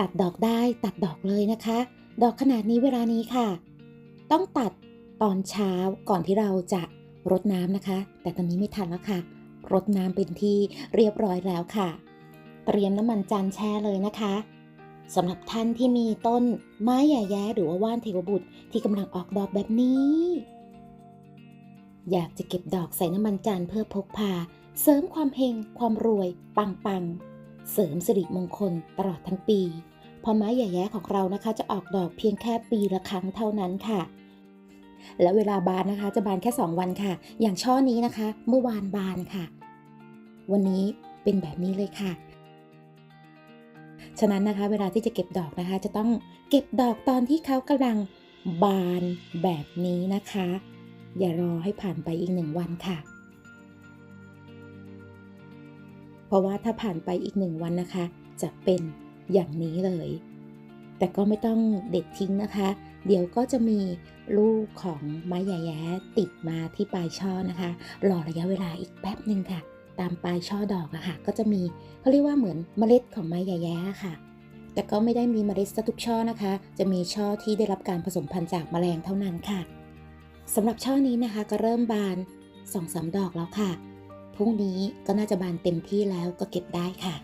ตัดดอกได้ตัดดอกเลยนะคะ ดอกขนาดนี้เวลานี้ค่ะ ต้องตัดตอนเช้าก่อนที่เราจะรดน้ำนะคะ แต่ตอนนี้ไม่ทันแล้วค่ะ รดน้ำเป็นที่เรียบร้อยแล้วค่ะ เตรียมน้ำมันจันแช่เลยนะคะสำหรับท่านที่มีต้นไม้ใหญ่แย้หรือว่าว่านเทวบุตรที่กำลังออกดอกแบบนี้ อยากจะเก็บดอกใส่น้ำมันจันเพื่อพกพา เสริมความเฮงความรวยปังปัง เสริมสิริมงคลตลอดทั้งปีเพอไม้ใหญ่แย้ของเรานะคะ จะออกดอกเพียงแค่ปีละครั้งเท่านั้นค่ะ และเวลาบานนะคะ จะบานแค่ 2 วันค่ะ อย่างช่อนี้นะคะ เมื่อวานบานค่ะ วันนี้เป็นแบบนี้เลยค่ะ ฉะนั้นนะคะ เวลาที่จะเก็บดอกนะคะ จะต้องเก็บดอกตอนที่เขากำลังบานแบบนี้นะคะ อย่ารอให้ผ่านไปอีกหนึ่งวันค่ะ เพราะว่าถ้าผ่านไปอีกหนึ่งวันนะคะ จะเป็นอย่างนี้เลย แต่ก็ไม่ต้องเด็ดทิ้งนะคะ เดี๋ยวก็จะมีลูกของไม้แย้ติดมาที่ปลายช่อนะคะ รอระยะเวลาอีกแป๊บหนึ่งค่ะ ตามปลายช่อดอกอะค่ะ ก็จะมีเขาเรียกว่าเหมือนเมล็ดของไม้แย้ค่ะแต่ก็ไม่ได้มีเมล็ดซะทุกช่อนะคะ จะมีช่อที่ได้รับการผสมพันธุ์จากแมลงเท่านั้นค่ะสำหรับช่อนี้นะคะก็เริ่มบานสองสามดอกแล้วค่ะ พรุ่งนี้ก็น่าจะบานเต็มที่แล้วก็เก็บได้ค่ะ